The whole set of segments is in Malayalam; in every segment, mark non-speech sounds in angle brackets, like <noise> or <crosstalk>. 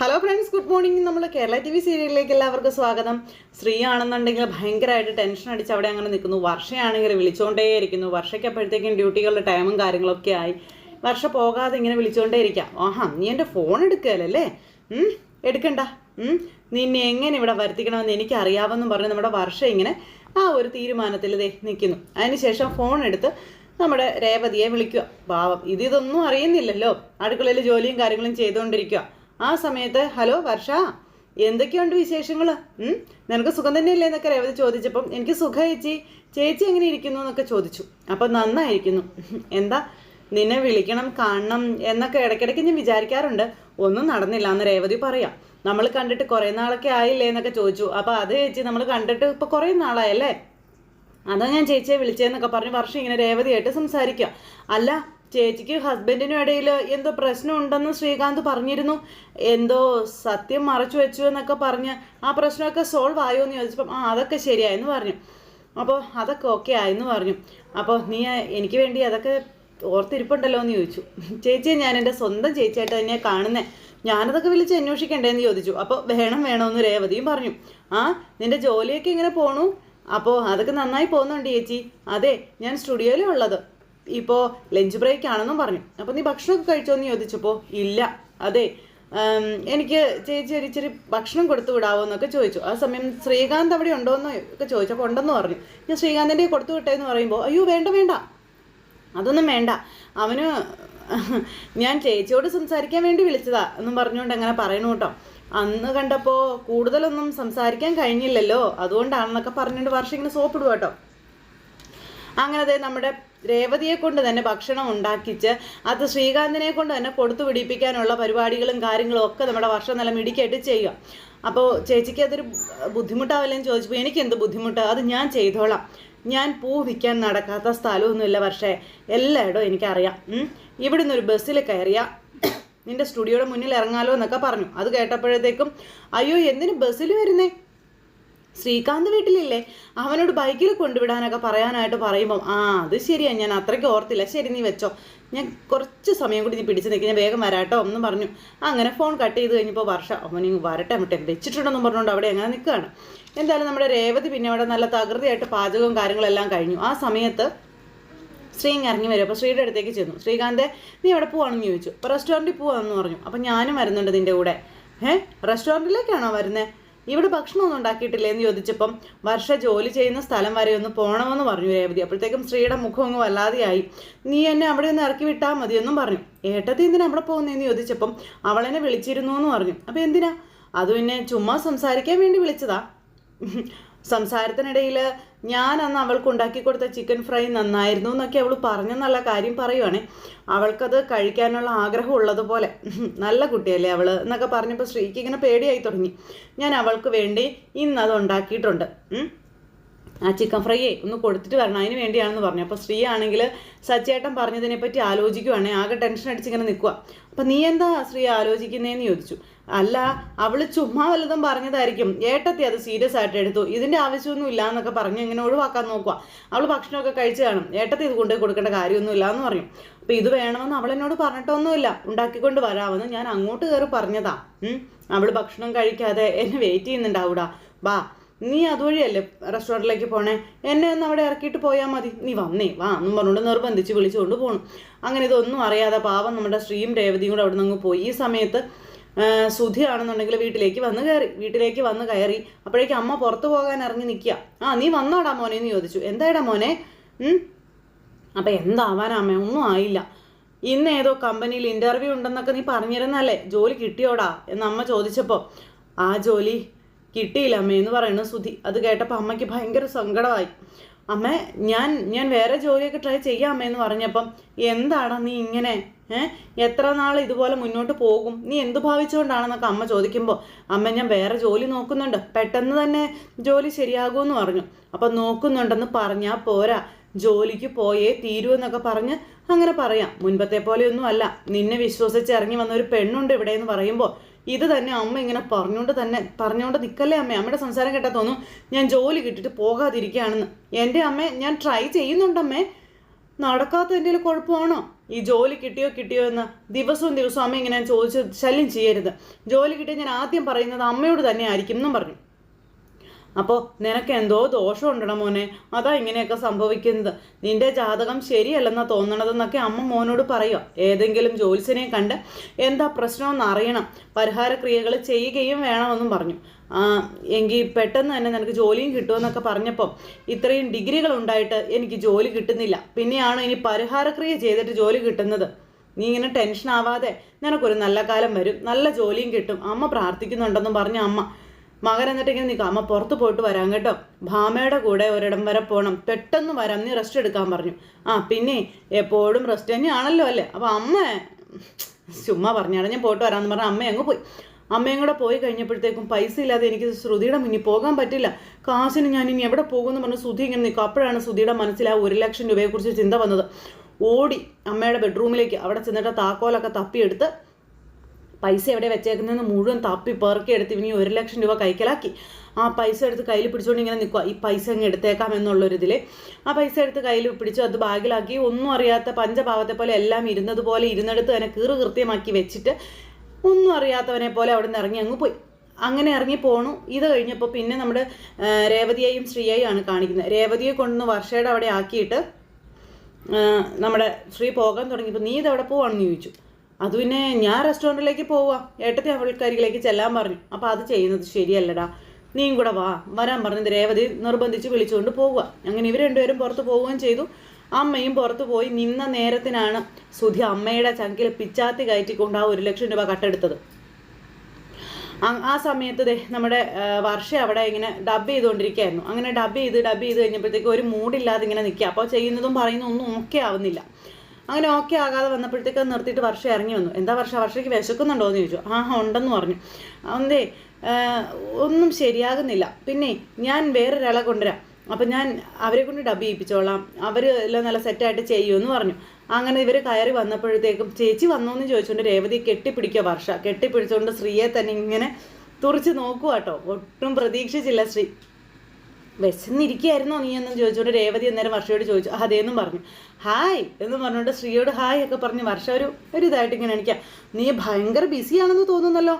ഹലോ ഫ്രണ്ട്സ് ഗുഡ് മോർണിംഗ് നമ്മൾ കേരള ടി വി സീരിയലിലേക്ക് എല്ലാവർക്കും സ്വാഗതം. സ്ത്രീ ആണെന്നുണ്ടെങ്കിൽ ഭയങ്കരമായിട്ട് ടെൻഷൻ അടിച്ച് അവിടെ അങ്ങനെ നിൽക്കുന്നു. വർഷയാണെങ്കിൽ വിളിച്ചുകൊണ്ടേയിരിക്കുന്നു വർഷയ്ക്ക് അപ്പോഴത്തേക്കും ഡ്യൂട്ടികളുടെ ടൈമും കാര്യങ്ങളൊക്കെ ആയി. വർഷ പോകാതെ ഇങ്ങനെ വിളിച്ചുകൊണ്ടേയിരിക്കാം ആഹാ നീ എന്റെ ഫോൺ എടുക്കുകയല്ലേ എടുക്കണ്ട. നിന്നെ എങ്ങനെ ഇവിടെ വരുത്തിക്കണമെന്ന് എനിക്ക് അറിയാമെന്നും പറഞ്ഞ് നമ്മുടെ വർഷ ഇങ്ങനെ ആ ഒരു തീരുമാനത്തിൽ ദേ നിൽക്കുന്നു. അതിനുശേഷം ഫോൺ എടുത്ത് നമ്മുടെ രേവതിയെ വിളിക്കുക. പാവം ഇത് ഇതൊന്നും അറിയുന്നില്ലല്ലോ. അടുക്കളയിൽ ജോലിയും കാര്യങ്ങളും ചെയ്തുകൊണ്ടിരിക്കുക. ആ സമയത്ത് ഹലോ വർഷ എന്തൊക്കെയുണ്ട് വിശേഷങ്ങൾ നിനക്ക് സുഖം തന്നെയല്ലേ? എന്നൊക്കെ രേവതി ചോദിച്ചപ്പം എനിക്ക് സുഖം ചേച്ചി. ചേച്ചി എങ്ങനെ ഇരിക്കുന്നു? എന്നൊക്കെ ചോദിച്ചു. അപ്പം നന്നായിരിക്കുന്നു. എന്താ നിന്നെ വിളിക്കണം കാണണം എന്നൊക്കെ ഇടയ്ക്കിടയ്ക്ക് ഞാൻ വിചാരിക്കാറുണ്ട്. ഒന്നും നടന്നില്ല എന്ന് രേവതി പറയാം. നമ്മൾ കണ്ടിട്ട് കുറേ നാളൊക്കെ ആയില്ലേ? എന്നൊക്കെ ചോദിച്ചു. അപ്പോൾ അത് ചേച്ചി നമ്മൾ കണ്ടിട്ട് ഇപ്പോൾ കുറേ നാളായല്ലേ? അതാ ഞാൻ ചേച്ചിയെ വിളിച്ചതെന്നൊക്കെ പറഞ്ഞ് വർഷം ഇങ്ങനെ രേവതിയായിട്ട് സംസാരിക്കുക. അല്ല ചേച്ചിക്ക് ഹസ്ബൻഡിനും ഇടയിൽ എന്തോ പ്രശ്നം ഉണ്ടെന്ന് ശ്രീകാന്ത് പറഞ്ഞിരുന്നു. എന്തോ സത്യം മറച്ചു വെച്ചു എന്നൊക്കെ പറഞ്ഞ് ആ പ്രശ്നമൊക്കെ സോൾവ് ആയോ എന്ന് ചോദിച്ചപ്പം ആ അതൊക്കെ ശരിയായെന്ന് പറഞ്ഞു. അപ്പോൾ അതൊക്കെ ഓക്കെ ആയെന്ന് പറഞ്ഞു. അപ്പോൾ നീ എനിക്ക് വേണ്ടി അതൊക്കെ ഓർത്തിരിപ്പുണ്ടല്ലോ എന്ന് ചോദിച്ചു. ചേച്ചിയെ ഞാൻ എന്റെ സ്വന്തം ചേച്ചിയായിട്ട് തന്നെയാണ് കാണുന്നത് ഞാനതൊക്കെ വിളിച്ച് അന്വേഷിക്കണ്ടേന്ന് ചോദിച്ചു. അപ്പോൾ വേണം വേണമെന്ന് രേവതിയും പറഞ്ഞു. ആ നിന്റെ ജോലിയൊക്കെ ഇങ്ങനെ പോണു? അപ്പോൾ അതൊക്കെ നന്നായി പോകുന്നുണ്ട് ചേച്ചി. അതെ ഞാൻ സ്റ്റുഡിയോയിലേ ഉള്ളത്. ഇപ്പോൾ ലഞ്ച് ബ്രേക്ക് ആണെന്നും പറഞ്ഞു. അപ്പോൾ നീ ഭക്ഷണമൊക്കെ കഴിച്ചോ എന്ന് ചോദിച്ചപ്പോൾ ഇല്ല. അതെ എനിക്ക് ചേച്ചി ഒരു ഇച്ചിരി ഭക്ഷണം കൊടുത്തു വിടാവോ എന്നൊക്കെ ചോദിച്ചു. ആ സമയം ശ്രീകാന്ത് അവിടെ ഉണ്ടോ എന്ന് ഒക്കെ ചോദിച്ചപ്പോൾ ഉണ്ടെന്ന് പറഞ്ഞു. ഞാൻ ശ്രീകാന്തിന്റെ കൊടുത്തു വിട്ടേ എന്ന് പറയുമ്പോൾ അയ്യോ വേണ്ട വേണ്ട. അതൊന്നും വേണ്ട. അവന് <laughs> ഞാൻ ചേച്ചിയോട് സംസാരിക്കാൻ വേണ്ടി വിളിച്ചതാ എന്നും പറഞ്ഞുകൊണ്ട് അങ്ങനെ പറയണു കേട്ടോ. അന്ന് കണ്ടപ്പോൾ കൂടുതലൊന്നും സംസാരിക്കാൻ കഴിഞ്ഞില്ലല്ലോ. അതുകൊണ്ടാണെന്നൊക്കെ പറഞ്ഞുകൊണ്ട് വർഷം ഇങ്ങനെ സോപ്പിടുക കേട്ടോ. അങ്ങനെ ദേ നമ്മുടെ രേവതിയെ കൊണ്ട് തന്നെ ഭക്ഷണം ഉണ്ടാക്കിച്ച് അത് ശ്രീകാന്തിനെ കൊണ്ട് തന്നെ കൊടുത്തു പിടിപ്പിക്കാനുള്ള പരിപാടികളും കാര്യങ്ങളും ഒക്കെ നമ്മുടെ വർഷം നില മിടിക്കായിട്ട് ചെയ്യുക. അപ്പോൾ ചേച്ചിക്ക് അതൊരു ബുദ്ധിമുട്ടാവില്ലെന്ന് ചോദിച്ചപ്പോൾ എനിക്ക് എന്ത് ബുദ്ധിമുട്ട്? അത് ഞാൻ ചെയ്തോളാം. ഞാൻ പൂ വിൽക്കാൻ നടക്കാത്ത സ്ഥലമൊന്നുമില്ല പക്ഷേ എല്ലായിടവും എനിക്കറിയാം. ഇവിടുന്ന് ഒരു ബസ്സിൽ കയറിയ നിന്റെ സ്റ്റുഡിയോയുടെ മുന്നിൽ ഇറങ്ങാലോ എന്നൊക്കെ പറഞ്ഞു. അത് കേട്ടപ്പോഴത്തേക്കും അയ്യോ എന്തിനു ബസ്സിൽ വരുന്നേ? ശ്രീകാന്ത് വീട്ടിലില്ലേ? അവനോട് ബൈക്കിൽ കൊണ്ടുവിടാനൊക്കെ പറയാനായിട്ട് പറയുമ്പം ആ അത് ശരിയാ ഞാൻ അത്രയ്ക്ക് ഓർത്തില്ല. ശരി നീ വെച്ചോ. ഞാൻ കുറച്ച് സമയം കൂടി നീ പിടിച്ച് നിൽക്കി ഞാൻ വേഗം വരാട്ടോ എന്നും പറഞ്ഞു. അങ്ങനെ ഫോൺ കട്ട് ചെയ്ത് കഴിഞ്ഞപ്പോൾ വർഷ അവനിങ് വരട്ടെ മറ്റേ വെച്ചിട്ടുണ്ടെന്നും പറഞ്ഞുകൊണ്ട് അവിടെ അങ്ങനെ നിൽക്കുകയാണ് എന്തായാലും നമ്മുടെ രേവതി പിന്നെ അവിടെ നല്ല തകൃതിയായിട്ട് പാചകവും കാര്യങ്ങളെല്ലാം കഴിഞ്ഞു. ആ സമയത്ത് ശ്രീ ഇറങ്ങി വരും. അപ്പോൾ ശ്രീയുടെ അടുത്തേക്ക് ചെന്നു. ശ്രീകാന്തെ നീ എവിടെ പോവാണെന്ന് ചോദിച്ചു. അപ്പോൾ റെസ്റ്റോറന്റിൽ പോവാണെന്ന് പറഞ്ഞു. അപ്പോൾ ഞാനും വരുന്നുണ്ട് നിന്റെ കൂടെ. ഏഹ് റെസ്റ്റോറന്റിലേക്കാണോ വരുന്നത് ഇവിടെ ഭക്ഷണമൊന്നും ഉണ്ടാക്കിയിട്ടില്ലേ എന്ന് ചോദിച്ചപ്പം വർഷ ജോലി ചെയ്യുന്ന സ്ഥലം വരെ ഒന്ന് പോകണമെന്ന് പറഞ്ഞു രേവതി. അപ്പോഴത്തേക്കും ശ്രീയുടെ മുഖം അങ്ങ് വല്ലാതെയായി. നീ എന്നെ അവിടെ ഒന്ന് ഇറക്കി വിട്ടാൽ മതി എന്നും പറഞ്ഞു. ഏട്ടത്തി എന്തിനാ അവിടെ പോകുന്നതെന്ന് ചോദിച്ചപ്പം അവളെന്നെ വിളിച്ചിരുന്നു എന്ന് പറഞ്ഞു. അപ്പോൾ എന്തിനാ? അത് പിന്നെ ചുമ്മാ സംസാരിക്കാൻ വേണ്ടി വിളിച്ചതാ. <laughs> സംസാരത്തിനിടയിൽ ഞാൻ അന്ന് അവൾക്ക് ഉണ്ടാക്കി കൊടുത്ത ചിക്കൻ ഫ്രൈ നന്നായിരുന്നു എന്നൊക്കെ അവൾ പറഞ്ഞെന്നുള്ള കാര്യം പറയുവാണേ. അവൾക്കത് കഴിക്കാനുള്ള ആഗ്രഹം ഉള്ളതുപോലെ. നല്ല കുട്ടിയല്ലേ അവൾ എന്നൊക്കെ പറഞ്ഞപ്പോൾ ശ്രീക്ക് ഇങ്ങനെ പേടിയായി തുടങ്ങി. ഞാൻ അവൾക്ക് വേണ്ടി ഇന്ന് അത് ഉണ്ടാക്കിയിട്ടുണ്ട് ആ ചിക്കൻ ഫ്രൈയെ ഒന്ന് കൊടുത്തിട്ട് വരണം. അതിന് വേണ്ടിയാണെന്ന് പറഞ്ഞു. അപ്പോൾ ശ്രീ ആണെങ്കിൽ സച്ചേട്ടൻ പറഞ്ഞതിനെപ്പറ്റി ആലോചിക്കുവാണേ. ആകെ ടെൻഷൻ അടിച്ച് ഇങ്ങനെ നിൽക്കുക അപ്പം നീ എന്താ ശ്രീ ആലോചിക്കുന്നതെന്ന് ചോദിച്ചു. അല്ല അവൾ ചുമ്മാ വല്ലതും പറഞ്ഞതായിരിക്കും. ഏട്ടത്തി അത് സീരിയസ് ആയിട്ട് എടുത്തു. ഇതിന്റെ ആവശ്യമൊന്നും ഇല്ല എന്നൊക്കെ പറഞ്ഞ് ഇങ്ങനെ ഒഴിവാക്കാൻ നോക്കുക അവൾ ഭക്ഷണമൊക്കെ കഴിച്ചു കാണും. ഏട്ടത്തി ഇത് കൊണ്ടുപോയി കൊടുക്കേണ്ട കാര്യമൊന്നും ഇല്ല എന്ന് പറഞ്ഞു അപ്പോൾ ഇത് വേണമെന്ന് അവൾ എന്നോട് പറഞ്ഞിട്ടൊന്നുമില്ല. ഉണ്ടാക്കിക്കൊണ്ട് വരാമെന്ന് ഞാൻ അങ്ങോട്ട് കയറി പറഞ്ഞതാ. അവൾ ഭക്ഷണം കഴിക്കാതെ എന്നെ വെയിറ്റ് ചെയ്യുന്നുണ്ടാവൂടാ. ബാ നീ അതുവഴിയല്ലേ റെസ്റ്റോറന്റിലേക്ക് പോണേ? എന്നെ ഒന്ന് അവിടെ ഇറക്കിയിട്ട് പോയാൽ മതി. നീ വന്നേ വാ എന്നും പറഞ്ഞുകൊണ്ട് നിർബന്ധിച്ച് വിളിച്ചുകൊണ്ട് പോകണം അങ്ങനെ ഇതൊന്നും അറിയാതെ പാവം നമ്മുടെ ശ്രീയും രേവതിയും കൂടെ അവിടെ നിന്ന് പോയി. ഈ സമയത്ത് സുധിയാണെന്നുണ്ടെങ്കിൽ വീട്ടിലേക്ക് വന്ന് കയറി വീട്ടിലേക്ക് വന്ന് കയറി. അപ്പോഴേക്കും അമ്മ പുറത്തു പോകാൻ ഇറങ്ങി നിൽക്കുക. ആ നീ വന്നോടാ മോനെ എന്ന് ചോദിച്ചു. എന്തായിടാ മോനെ? അപ്പം എന്താവാനാ അമ്മ? ഒന്നും ആയില്ല. ഇന്ന് ഏതോ കമ്പനിയിൽ ഇന്റർവ്യൂ ഉണ്ടെന്നൊക്കെ നീ പറഞ്ഞിരുന്നല്ലേ? ജോലി കിട്ടിയോടാ? എന്ന് അമ്മ ചോദിച്ചപ്പോൾ ആ ജോലി കിട്ടിയില്ല അമ്മ എന്ന് പറയുന്നു സുധി. അത് കേട്ടപ്പോൾ അമ്മയ്ക്ക് ഭയങ്കര സങ്കടമായി. അമ്മ ഞാൻ ഞാൻ വേറെ ജോലിയൊക്കെ ട്രൈ ചെയ്യാം അമ്മ എന്ന് പറഞ്ഞപ്പം എന്താണ് നീ ഇങ്ങനെ എത്ര നാൾ ഇതുപോലെ മുന്നോട്ട് പോകും? നീ എന്ത് ഭാവിച്ചുകൊണ്ടാണെന്നൊക്കെ അമ്മ ചോദിക്കുമ്പോൾ അമ്മ ഞാൻ വേറെ ജോലി നോക്കുന്നുണ്ട്. പെട്ടെന്ന് തന്നെ ജോലി ശരിയാകുമെന്ന് പറഞ്ഞു. അപ്പം നോക്കുന്നുണ്ടെന്ന് പറഞ്ഞാൽ പോരാ. ജോലിക്ക് പോയേ തീരൂ എന്നൊക്കെ പറഞ്ഞ് അങ്ങനെ പറയാം. മുൻപത്തെ പോലെയൊന്നും അല്ല നിന്നെ വിശ്വസിച്ച് ഇറങ്ങി വന്ന ഒരു പെണ്ണുണ്ട് ഇവിടെ എന്ന് പറയുമ്പോൾ ഇത് തന്നെ അമ്മ ഇങ്ങനെ പറഞ്ഞുകൊണ്ട് തന്നെ പറഞ്ഞുകൊണ്ട് നിൽക്കല്ലേ അമ്മ? അമ്മയുടെ സംസാരം കേട്ടാൽ തോന്നും ഞാൻ ജോലി കിട്ടിയിട്ട് പോകാതിരിക്കുകയാണെന്ന്. എന്റെ അമ്മ ഞാൻ ട്രൈ ചെയ്യുന്നുണ്ടമ്മേ നടക്കാത്ത എന്തെങ്കിലും കുഴപ്പമാണോ? ഈ ജോലി കിട്ടിയോ കിട്ടിയോ എന്ന് ദിവസവും ദിവസവും അമ്മ ഇങ്ങനെ ചോദിച്ച് ശല്യം ചെയ്യരുത്. ജോലി കിട്ടിയ ഞാൻ ആദ്യം പറയുന്നത് അമ്മയോട് തന്നെ ആയിരിക്കും എന്നും പറഞ്ഞു. അപ്പോൾ നിനക്ക് എന്തോ ദോഷം ഉണ്ടണം മോനെ. അതാ ഇങ്ങനെയൊക്കെ സംഭവിക്കുന്നത്. നിന്റെ ജാതകം ശരിയല്ലെന്നാ തോന്നണതെന്നൊക്കെ അമ്മ മോനോട് പറയുക ഏതെങ്കിലും ജോത്സ്യനെ കണ്ട് എന്താ പ്രശ്നമെന്ന് അറിയണം. പരിഹാരക്രിയകൾ ചെയ്യുകയും വേണമെന്നും പറഞ്ഞു. എങ്കിൽ പെട്ടെന്ന് തന്നെ നിനക്ക് ജോലിയും കിട്ടുമെന്നൊക്കെ പറഞ്ഞപ്പോൾ ഇത്രയും ഡിഗ്രികൾ ഉണ്ടായിട്ട് എനിക്ക് ജോലി കിട്ടുന്നില്ല. പിന്നെയാണ് ഇനി പരിഹാരക്രിയ ചെയ്തിട്ട് ജോലി കിട്ടുന്നത്. നീ ഇങ്ങനെ ടെൻഷൻ ആവാതെ നിനക്കൊരു നല്ല കാലം വരും. നല്ല ജോലിയും കിട്ടും. അമ്മ പ്രാർത്ഥിക്കുന്നുണ്ടെന്നും പറഞ്ഞ അമ്മ. മകൻ എന്നിട്ട് ഇങ്ങനെ നിൽക്കാം. അമ്മ പുറത്ത് പോയിട്ട് വരാം കേട്ടോ. ഭാമയുടെ കൂടെ ഒരിടം വരെ പോകണം പെട്ടെന്ന് വരാം. നീ റെസ്റ്റ് എടുക്കാൻ പറഞ്ഞു. ആ പിന്നെ എപ്പോഴും റെസ്റ്റ് തന്നെയാണല്ലോ അല്ലേ? അപ്പോൾ അമ്മ ചുമ്മാ പറഞ്ഞാണ് ഞാൻ പോയിട്ട് വരാമെന്ന് പറഞ്ഞാൽ അമ്മ അങ്ങ് പോയി. അമ്മയും കൂടെ പോയി കഴിഞ്ഞപ്പോഴത്തേക്കും പൈസ ഇല്ലാതെ എനിക്ക് ശ്രുതിയുടെ മുന്നിൽ പോകാൻ പറ്റില്ല. കാശിന് ഞാൻ ഇനി എവിടെ പോകുമെന്ന് പറഞ്ഞ് സുധി ഇങ്ങനെ നിൽക്കും. അപ്പോഴാണ് ശ്രുതിയുടെ മനസ്സിൽ ആ ഒരു ലക്ഷം രൂപയെക്കുറിച്ച് ചിന്ത വന്നത്. ഓടി അമ്മയുടെ ബെഡ്റൂമിലേക്ക് അവിടെ ചെന്നിട്ട് താക്കോലൊക്കെ തപ്പിയെടുത്ത് പൈസ എവിടെ വെച്ചേക്കുന്നതെന്ന് മുഴുവൻ തപ്പി പെറുക്കി എടുത്ത് ഇനി ഒരു ലക്ഷം രൂപ കൈക്കലാക്കി. ആ പൈസ എടുത്ത് കയ്യിൽ പിടിച്ചുകൊണ്ട് ഇങ്ങനെ നിൽക്കുക ഈ പൈസ അങ്ങ് എടുത്തേക്കാം എന്നുള്ളൊരിതിൽ ആ പൈസ എടുത്ത് കയ്യിൽ പിടിച്ചു അത് ബാഗിലാക്കി ഒന്നും അറിയാത്ത പഞ്ചഭാവത്തെ പോലെ എല്ലാം ഇരുന്നതുപോലെ ഇരുന്നെടുത്ത് തന്നെ കീറ് കൃത്യമാക്കി വെച്ചിട്ട് ഒന്നും അറിയാത്തവനെ പോലെ അവിടെ നിന്ന് ഇറങ്ങി അങ്ങ് പോയി. അങ്ങനെ ഇറങ്ങി പോണു. ഇത് കഴിഞ്ഞപ്പോൾ പിന്നെ നമ്മുടെ രേവതിയെയും ആണ് കാണിക്കുന്നത്. രേവതിയെ കൊണ്ടുവന്ന് വർഷയുടെ അവിടെ ആക്കിയിട്ട് നമ്മുടെ ശ്രീ പോകാൻ തുടങ്ങിയപ്പോൾ നീ ഇതവിടെ പോവാണെന്ന് ചോദിച്ചു. അത് പിന്നെ ഞാൻ റെസ്റ്റോറന്റിലേക്ക് പോവാ. ഏട്ടത്തി അവൾക്കരികിലേക്ക് ചെല്ലാൻ പറഞ്ഞു. അപ്പോൾ അത് ചെയ്യുന്നത് ശരിയല്ലടാ. നീയും കൂടെ വാ. വരാൻ പറഞ്ഞത് രേവതി നിർബന്ധിച്ച് വിളിച്ചുകൊണ്ട് പോവുക. അങ്ങനെ ഇവർ രണ്ടുപേരും പുറത്ത് പോവുകയും ചെയ്തു. അമ്മയും പുറത്ത് പോയി നിന്ന നേരത്തിനാണ് സുധി അമ്മയുടെ ചങ്കിൽ പിച്ചാത്തി കയറ്റിക്കൊണ്ട് ആ ഒരു ലക്ഷം രൂപ കട്ടെടുത്തത്. ആ- സമയത്ത് ദേ നമ്മുടെ വർഷ അവിടെ ഇങ്ങനെ ഡബ് ചെയ്തുകൊണ്ടിരിക്കുകയായിരുന്നു. അങ്ങനെ ഡബ് ചെയ്ത് ഡബ് ചെയ്ത് കഴിഞ്ഞപ്പോഴത്തേക്ക് ഒരു മൂഡില്ലാതെ ഇങ്ങനെ നിൽക്കുക. അപ്പോൾ ചെയ്യുന്നതും പറയുന്നതും ഒന്നും ഓക്കെ ആവുന്നില്ല. അങ്ങനെ ഓക്കെ ആകാതെ വന്നപ്പോഴത്തേക്ക് നിർത്തിയിട്ട് വർഷ ഇറങ്ങി വന്നു. എന്താ വർഷ? വർഷയ്ക്ക് വിശക്കുന്നുണ്ടോ എന്ന് ചോദിച്ചു. ആ ഉണ്ടെന്ന് പറഞ്ഞു. അതേ ഒന്നും ശരിയാകുന്നില്ല. പിന്നെ ഞാൻ വേറൊരാളെ കൊണ്ടുവരാം. അപ്പം ഞാൻ അവരെ കൊണ്ട് ഡബ് ചെയ്യിപ്പിച്ചോളാം. അവർ എല്ലാം നല്ല സെറ്റായിട്ട് ചെയ്യുമെന്ന് പറഞ്ഞു. അങ്ങനെ ഇവർ കയറി വന്നപ്പോഴത്തേക്കും ചേച്ചി വന്നോ എന്ന് ചോദിച്ചുകൊണ്ട് രേവതി കെട്ടിപ്പിടിക്കുക വർഷ. കെട്ടിപ്പിടിച്ചുകൊണ്ട് ശ്രീയെ തന്നെ ഇങ്ങനെ തുറച്ച് നോക്കുക കേട്ടോ ഒട്ടും പ്രതീക്ഷിച്ചില്ല ശ്രീ വിശന്നിരിക്കുകയായിരുന്നോ നീ എന്നും ചോദിച്ചുകൊണ്ട് രേവതി അന്നേരം വർഷയോട് ചോദിച്ചു "ആ, അതേന്നും പറഞ്ഞു. ഹായ് എന്ന് പറഞ്ഞുകൊണ്ട് ശ്രീയോട് ഹായ് ഒക്കെ പറഞ്ഞ് വർഷ ഒരു ഒരു ഇതായിട്ട് ഇങ്ങനെ എനിക്ക് നീ ഭയങ്കര ബിസി ആണെന്ന് തോന്നുന്നല്ലോ.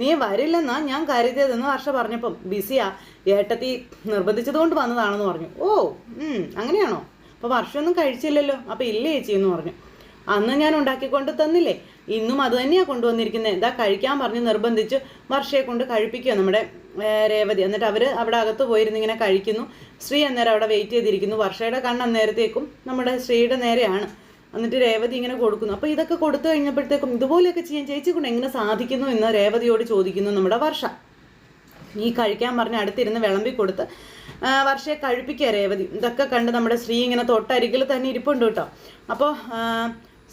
നീ വരില്ലെന്നാ ഞാൻ കരുതിയതെന്ന് വർഷ പറഞ്ഞപ്പം ബിസിയാ ഏട്ടത്തി നിർബന്ധിച്ചതുകൊണ്ട് വന്നതാണെന്ന് പറഞ്ഞു. ഓ അങ്ങനെയാണോ? അപ്പോൾ വർഷമൊന്നും കഴിച്ചില്ലല്ലോ. അപ്പോൾ ഇല്ല ചേച്ചി എന്ന് പറഞ്ഞു. അന്ന് ഞാൻ ഉണ്ടാക്കിക്കൊണ്ട് തന്നില്ലേ. ഇന്നും അത് തന്നെയാണ് കൊണ്ടുവന്നിരിക്കുന്നത് എന്താ കഴിക്കാൻ പറഞ്ഞ് നിർബന്ധിച്ച് വർഷയെ കൊണ്ട് കഴിപ്പിക്കുക നമ്മുടെ രേവതി. എന്നിട്ട് അവർ അവിടെ അകത്ത് പോയിരുന്ന് ഇങ്ങനെ കഴിക്കുന്നു. ശ്രീ അന്നേരം അവിടെ വെയിറ്റ് ചെയ്തിരിക്കുന്നു. വർഷയുടെ കണ്ണ് അന്നേരത്തേക്കും നമ്മുടെ ശ്രീയുടെ നേരെയാണ്. എന്നിട്ട് രേവതി ഇങ്ങനെ കൊടുക്കുന്നു. അപ്പോൾ ഇതൊക്കെ കൊടുത്തു കഴിഞ്ഞപ്പോഴത്തേക്കും ഇതുപോലെയൊക്കെ ചെയ്യാൻ ചേച്ചി കൊണ്ട് എങ്ങനെ സാധിക്കുന്നു എന്ന് രേവതിയോട് ചോദിക്കുന്നു നമ്മുടെ വർഷ. നീ കഴിക്കാൻ പറഞ്ഞ് അടുത്തിരുന്ന് വിളമ്പി കൊടുത്ത് വർഷയെ കഴിപ്പിക്കുക രേവതി. ഇതൊക്കെ കണ്ട് നമ്മുടെ ശ്രീ ഇങ്ങനെ തൊട്ടരികിൽ തന്നെ ഇരിപ്പുണ്ട് കേട്ടോ. അപ്പോൾ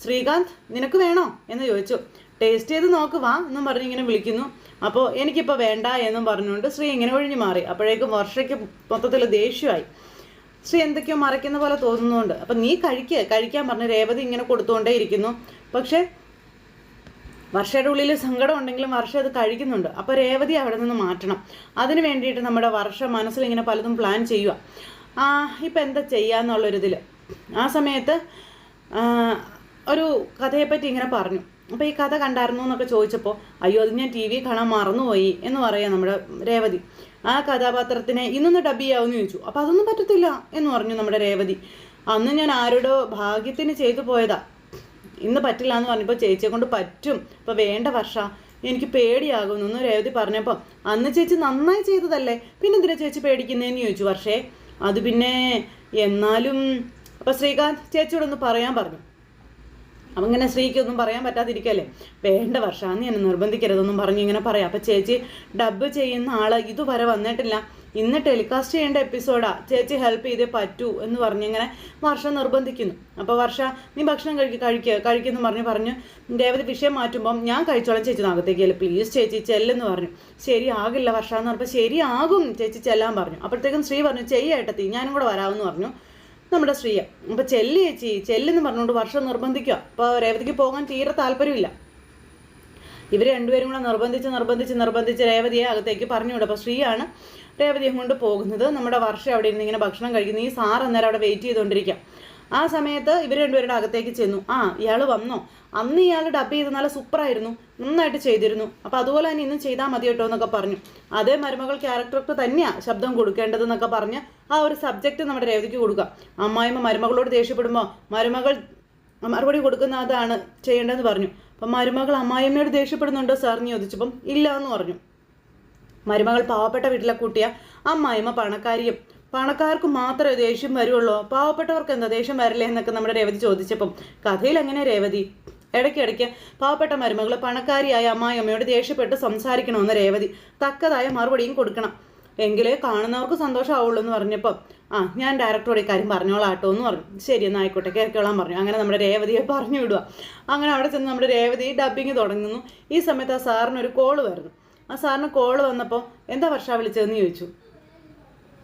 ശ്രീകാന്ത് നിനക്ക് വേണോ? എന്ന് ചോദിച്ചു. ടേസ്റ്റ് ചെയ്ത് നോക്ക് വാ എന്നും പറഞ്ഞ് ഇങ്ങനെ വിളിക്കുന്നു. അപ്പോൾ എനിക്കിപ്പോൾ വേണ്ട എന്നും പറഞ്ഞുകൊണ്ട് ശ്രീ ഇങ്ങനെ ഒഴിഞ്ഞു മാറി. അപ്പോഴേക്കും വർഷയ്ക്ക് മൊത്തത്തിൽ ദേഷ്യമായി. ശ്രീ എന്തൊക്കെയോ മറയ്ക്കുന്ന പോലെ തോന്നുന്നുണ്ട്. അപ്പം നീ കഴിക്കുക കഴിക്കാൻ പറഞ്ഞ് രേവതി ഇങ്ങനെ കൊടുത്തുകൊണ്ടേ ഇരിക്കുന്നു. പക്ഷേ വർഷയുടെ ഉള്ളിൽ സങ്കടം ഉണ്ടെങ്കിലും വർഷ അത് കഴിക്കുന്നുണ്ട്. അപ്പോൾ രേവതി അവിടെ നിന്ന് മാറ്റണം. അതിന് വേണ്ടിയിട്ട് നമ്മുടെ വർഷ മനസ്സിൽ ഇങ്ങനെ പലതും പ്ലാൻ ചെയ്യുക ആ ഇപ്പം എന്താ ചെയ്യാന്നുള്ളൊരിതിൽ ആ സമയത്ത് ഒരു കഥയെപ്പറ്റി ഇങ്ങനെ പറഞ്ഞു. അപ്പോൾ ഈ കഥ കണ്ടായിരുന്നു എന്നൊക്കെ ചോദിച്ചപ്പോൾ അയ്യോ അത് ഞാൻ ടി വി കാണാൻ മറന്നുപോയി എന്ന് പറയാം നമ്മുടെ രേവതി. ആ കഥാപാത്രത്തിനെ ഇന്നൊന്ന് ഡബ് ചെയ്യാമെന്ന് ചോദിച്ചു. അപ്പോൾ അതൊന്നും പറ്റത്തില്ല എന്ന് പറഞ്ഞു നമ്മുടെ രേവതി. അന്ന് ഞാൻ ആരോടോ ഭാഗ്യത്തിന് ചെയ്തു പോയതാ. ഇന്ന് പറ്റില്ല എന്ന് പറഞ്ഞപ്പോൾ ചേച്ചിയെ കൊണ്ട് പറ്റും. അപ്പോൾ വേണ്ട വർഷ എനിക്ക് പേടിയാകുന്നു എന്ന് രേവതി പറഞ്ഞപ്പോൾ അന്ന് ചേച്ചി നന്നായി ചെയ്തതല്ലേ? പിന്നെ എന്തിനാ ചേച്ചി പേടിക്കുന്നതെന്ന് ചോദിച്ചു പക്ഷേ അത് പിന്നെ എന്നാലും അപ്പോൾ ശ്രീകാന്ത് ചേച്ചിയോടൊന്ന് പറയാൻ പറഞ്ഞു. അപ്പം ഇങ്ങനെ സ്ത്രീക്കൊന്നും പറയാൻ പറ്റാതിരിക്കല്ലേ? വേണ്ട വർഷ നീ എന്നെ നിർബന്ധിക്കരുതെന്നും പറഞ്ഞ് ഇങ്ങനെ പറയാം. അപ്പം ചേച്ചി ഡബ് ചെയ്യുന്ന ആൾ ഇതുവരെ വന്നിട്ടില്ല. ഇന്ന് ടെലികാസ്റ്റ് ചെയ്യേണ്ട എപ്പിസോഡാ. ചേച്ചി ഹെൽപ്പ് ചെയ്തേ പറ്റൂ എന്ന് പറഞ്ഞ് ഇങ്ങനെ വർഷ നിർബന്ധിക്കുന്നു. അപ്പോൾ വർഷ നീ ഭക്ഷണം കഴിക്കുക കഴിക്കുക കഴിക്കുമെന്ന് പറഞ്ഞ് പറഞ്ഞു രേവതി വിഷയം മാറ്റുമ്പം ഞാൻ കഴിച്ചോളാം ചേച്ചി അകത്തേക്കല്ലേ പ്ലീസ് ചേച്ചി ചെല്ലെന്ന് പറഞ്ഞു. ശരിയാകില്ല വർഷ എന്ന് പറഞ്ഞപ്പോൾ ശരിയാകും ചേച്ചി ചെല്ലാൻ പറഞ്ഞു. അപ്പോഴത്തേക്കും ശ്രീ പറഞ്ഞു ചെയ്യേട്ടത്തി ഞാനും കൂടെ വരാമെന്ന് പറഞ്ഞു. നമ്മുടെ ശ്രീയ അപ്പോൾ ചെല്ലി ചേച്ചി ചെല്ലെന്ന് പറഞ്ഞുകൊണ്ട് വർഷം നിർബന്ധിക്കുക. അപ്പോൾ രേവതിക്ക് പോകാൻ തീരെ താല്പര്യമില്ല. ഇവർ രണ്ടുപേരും കൂടെ നിർബന്ധിച്ച് നിർബന്ധിച്ച് നിർബന്ധിച്ച് രേവതിയെ അകത്തേക്ക് പറഞ്ഞു വിടും അപ്പോൾ ശ്രീയാണ് രേവതിയെ കൊണ്ട് പോകുന്നത്. നമ്മുടെ വർഷം അവിടെ ഇരുന്ന് ഇങ്ങനെ ഭക്ഷണം കഴിക്കുന്നു. ഈ സാർ അന്നേരം അവിടെ വെയിറ്റ് ചെയ്തുകൊണ്ടിരിക്കുക. ആ സമയത്ത് ഇവർ രണ്ടുപേരുടെ അകത്തേക്ക് ചെന്നു. ആ ഇയാൾ വന്നോ? അന്ന് ഇയാൾ ഡബ് ചെയ്ത് നല്ല സൂപ്പറായിരുന്നു. നന്നായിട്ട് ചെയ്തിരുന്നു. അപ്പോൾ അതുപോലെ തന്നെ ഇന്നും ചെയ്താൽ മതി കേട്ടോ എന്നൊക്കെ പറഞ്ഞു. അതേ മരുമകൾ ക്യാരക്ടർക്ക് തന്നെയാണ് ശബ്ദം കൊടുക്കേണ്ടതെന്നൊക്കെ പറഞ്ഞ് ആ ഒരു സബ്ജക്റ്റ് നമ്മുടെ രേവതിക്ക് കൊടുക്കാം അമ്മായിമ്മ മരുമകളോട് ദേഷ്യപ്പെടുമ്പോൾ മരുമകൾ മറുപടി കൊടുക്കുന്ന അതാണ് ചെയ്യേണ്ടതെന്ന് പറഞ്ഞു. അപ്പം മരുമകൾ അമ്മായിമ്മയോട് ദേഷ്യപ്പെടുന്നുണ്ടോ സാറിന് ചോദിച്ചപ്പം ഇല്ല എന്ന് പറഞ്ഞു. മരുമകൾ പാവപ്പെട്ട വീട്ടിലെ കൂട്ടിയ അമ്മായിമ്മ പണക്കാരിയും. പണക്കാർക്ക് മാത്രമേ ദേഷ്യം വരുള്ളൂ. പാവപ്പെട്ടവർക്ക് എന്താ ദേഷ്യം വരില്ലേ എന്നൊക്കെ നമ്മുടെ രേവതി ചോദിച്ചപ്പം കഥയിൽ അങ്ങനെ രേവതി? ഇടയ്ക്കിടയ്ക്ക് പാവപ്പെട്ട മരുമകൾ പണക്കാരിയായ അമ്മായിയമ്മയോട് ദേഷ്യപ്പെട്ട് സംസാരിക്കണമെന്ന് രേവതി തക്കതായ മറുപടിയും കൊടുക്കണം. എങ്കിലേ കാണുന്നവർക്ക് സന്തോഷമാവുള്ളൂ എന്ന് പറഞ്ഞപ്പോൾ ആ ഞാൻ ഡയറക്ടറോട് ഈ കാര്യം പറഞ്ഞോളാം എന്ന് പറഞ്ഞു. ശരി എന്നാൽ ആയിക്കോട്ടെ കേൾക്കോളാൻ പറഞ്ഞു. അങ്ങനെ നമ്മുടെ രേവതിയെ പറഞ്ഞു വിടുക അങ്ങനെ അവിടെ ചെന്ന് നമ്മുടെ രേവതി ഡബ്ബിങ് തുടങ്ങുന്നു. ഈ സമയത്ത് ആ സാറിനൊരു കോൾ വരുന്നു. ആ സാറിന് കോൾ വന്നപ്പോൾ എന്താ വർഷ വിളിച്ചതെന്ന് ചോദിച്ചു?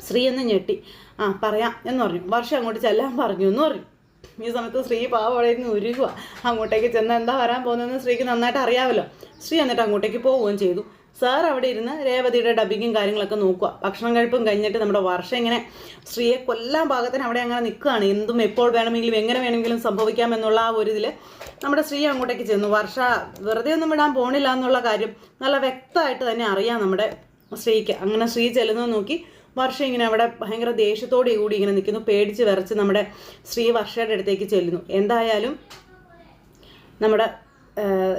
ശ്രീ എന്ന് ഞെട്ടി. ആ പറയാം എന്ന് പറഞ്ഞു. വർഷം അങ്ങോട്ട് ചെല്ലാൻ പറഞ്ഞു എന്ന് പറഞ്ഞു. ഈ സമയത്ത് ശ്രീ പാവം അവിടെ ഉരുകുക അങ്ങോട്ടേക്ക് ചെന്ന് എന്താ വരാൻ പോകുന്നതെന്ന് ശ്രീക്ക് നന്നായിട്ട് അറിയാമല്ലോ ശ്രീ എന്നിട്ട് അങ്ങോട്ടേക്ക് പോവുകയും ചെയ്തു. സാർ അവിടെ ഇരുന്ന് രേവതിയുടെ ഡബിങ്ങും കാര്യങ്ങളൊക്കെ നോക്കുക. ഭക്ഷണം കഴിപ്പും കഴിഞ്ഞിട്ട് നമ്മുടെ വർഷം ഇങ്ങനെ സ്ത്രീയെ കൊല്ലാൻ ഭാഗത്തിന് അവിടെ അങ്ങനെ നിൽക്കുകയാണ്. എന്തും എപ്പോൾ വേണമെങ്കിലും എങ്ങനെ വേണമെങ്കിലും സംഭവിക്കാമെന്നുള്ള ആ ഒരു ഇതിൽ നമ്മുടെ സ്ത്രീ അങ്ങോട്ടേക്ക് ചെന്നു. വർഷ വെറുതെ ഒന്നും വിടാൻ പോണില്ല എന്നുള്ള കാര്യം നല്ല വ്യക്തമായിട്ട് തന്നെ അറിയാം നമ്മുടെ സ്ത്രീക്ക്. അങ്ങനെ സ്ത്രീ ചെല്ലുന്നത് നോക്കി വർഷ ഇങ്ങനെ അവിടെ ഭയങ്കര ദേഷ്യത്തോടെ കൂടി ഇങ്ങനെ നിൽക്കുന്നു. പേടിച്ച് വിറച്ച് നമ്മുടെ സ്ത്രീ വർഷയുടെ അടുത്തേക്ക് ചെല്ലുന്നു. എന്തായാലും നമ്മുടെ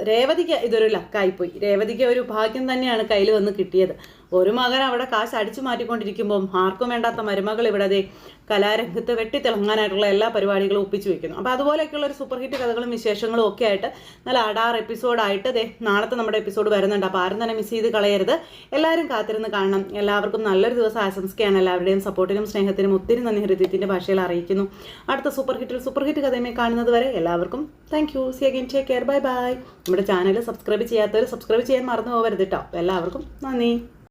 രേവതിക്ക് ഇതൊരു ലക്കായിപ്പോയി രേവതിക്ക് ഒരു ഭാഗ്യം തന്നെയാണ് കയ്യിൽ വന്ന് കിട്ടിയത്. ഒരു മകൻ അവിടെ കാശ് അടിച്ചു മാറ്റിക്കൊണ്ടിരിക്കുമ്പോൾ ആർക്കും വേണ്ടാത്ത മരുമകൾ ഇവിടെ അതെ കലാരംഗത്ത് വെട്ടിത്തിളങ്ങാനായിട്ടുള്ള എല്ലാ പരിപാടികളും ഒപ്പിച്ചു വെക്കുന്നു. അപ്പോൾ അതുപോലെയൊക്കെയുള്ള ഒരു സൂപ്പർ ഹിറ്റ് കഥകളും വിശേഷങ്ങളും ഒക്കെ ആയിട്ട് നല്ല അടാർ എപ്പിസോഡായിട്ട് ദേ നാളത്തെ നമ്മുടെ എപ്പിസോഡ് വരുന്നുണ്ട്. അപ്പോൾ ആരും തന്നെ മിസ് ചെയ്ത് കളയരുത്. എല്ലാവരും കാത്തിരുന്ന് കാണണം. എല്ലാവർക്കും നല്ലൊരു ദിവസം ആശംസിക്കുകയാണ്. എല്ലാവരുടെയും സപ്പോർട്ടിനും സ്നേഹത്തിനും ഒത്തിരി നന്ദി ഹൃദയത്തിന്റെ ഭാഷയിൽ അറിയിക്കുന്നു. അടുത്ത സൂപ്പർ ഹിറ്റിൽ സൂപ്പർ ഹിറ്റ് കഥയുമായി കാണുന്നത് വരെ എല്ലാവർക്കും thank you see again take care bye bye നമ്മുടെ ചാനൽ സബ്സ്ക്രൈബ് ചെയ്യാത്തവർ സബ്സ്ക്രൈബ് ചെയ്യാൻ മറന്നു പോകരുത് കേട്ടോ എല്ലാവർക്കും നന്ദി.